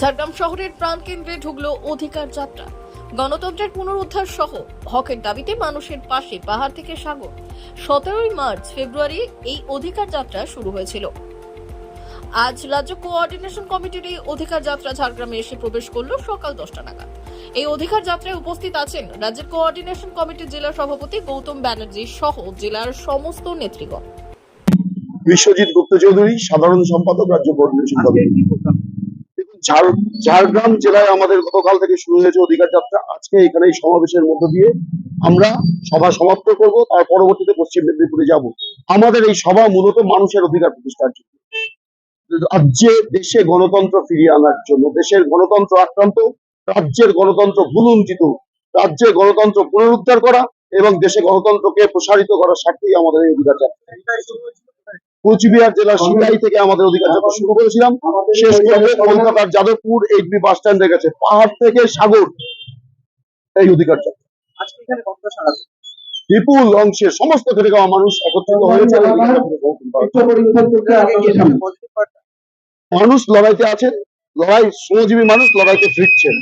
ঝাড়গ্রাম শহরের প্রাণকেন্দ্রে ঢুকলো অধিকার যাত্রা। গণতন্ত্রের পুনরুদ্ধার সহ হকের দাবিতে মানুষের পাশে পাহাড় থেকে সাগর। সতেরোই মার্চ, ফেব্রুয়ারি এই অধিকার যাত্রা শুরু হয়েছিল। আজ রাজ্য কোঅর্ডিনেশন কমিটির এই অধিকার যাত্রা ঝাড়গ্রামে এসে প্রবেশ করল সকাল দশটা নাগাদ। এই অধিকার যাত্রায় উপস্থিত আছেন রাজ্যের কোঅর্ডিনেশন কমিটির জেলা সভাপতি গৌতম ব্যানার্জি সহ জেলার সমস্ত নেতৃগণ বিশ্বজিৎ গুপ্ত চৌধুরী, সাধারণ সম্পাদক, রাজ্য কোঅর্ডিনেশন কমিটি। ঝাড়গ্রাম জেলায় আমাদের গতকাল থেকে শুরু হয়েছে অধিকার যাত্রা, আজকে এখানে এই সমাবেশের মধ্য দিয়ে আমরা সভা সমাপ্ত করব, তার পরবর্তীতে পশ্চিম মেদিনীপুরে যাব। আমাদের এই সভা মূলত মানুষের অধিকার প্রতিষ্ঠার জন্য। রাজ্যে দেশে গণতন্ত্র ফিরিয়ে আনার জন্য। দেশের গণতন্ত্র আক্রান্ত, রাজ্যের গণতন্ত্র ভুলুঞ্চিত রাজ্যের গণতন্ত্র পুনরুদ্ধার করা এবং দেশে গণতন্ত্রকে প্রসারিত করার স্বার্থেই আমাদের এই অধিকার যাত্রা। কোচবিহার জেলার সিংড়াই থেকে আমাদের অধিকার যাত্রা শুরু করেছিলাম, শেষ করবে কলকাতার যাদবপুর এইচবি বাস স্ট্যান্ডের কাছে পাহাড় থেকে সাগর, এই অধিকার যাত্রা? বিপুল অংশের সমস্ত খাওয়া মানুষ একত্রিত হয়েছে এই? মানুষ লড়াইতে আছেন লড়াই শ্রমজীবী মানুষ লড়াইতে ফিরছেন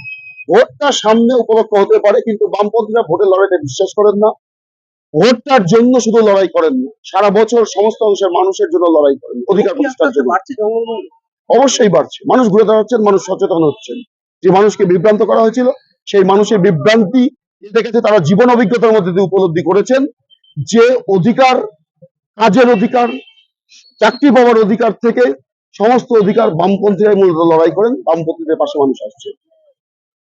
ভোটটা সামনে উপলক্ষ হতে পারে, কিন্তু বামপন্থীরা ভোটের লড়াইতে বিশ্বাস করেন না ভোটটার জন্য শুধু লড়াই করেন সারা বছর সমস্ত অংশের মানুষের জন্য লড়াই করেন অধিকার প্রতিষ্ঠার জন্য। অবশ্যই বাড়ছে। মানুষ ঘুরে দাঁড়াচ্ছেন মানুষ সচেতন হচ্ছেন। যে মানুষকে বিভ্রান্ত করা হয়েছিল সেই মানুষের বিভ্রান্তি দেখেছে তারা জীবন অভিজ্ঞতার মধ্যে দিয়ে উপলব্ধি করেছেন যে অধিকার কাজের অধিকার চাকরি পাওয়ার অধিকার থেকে সমস্ত অধিকার বামপন্থীরাই মূলত লড়াই করেন বামপন্থীদের পাশে মানুষ আসছে।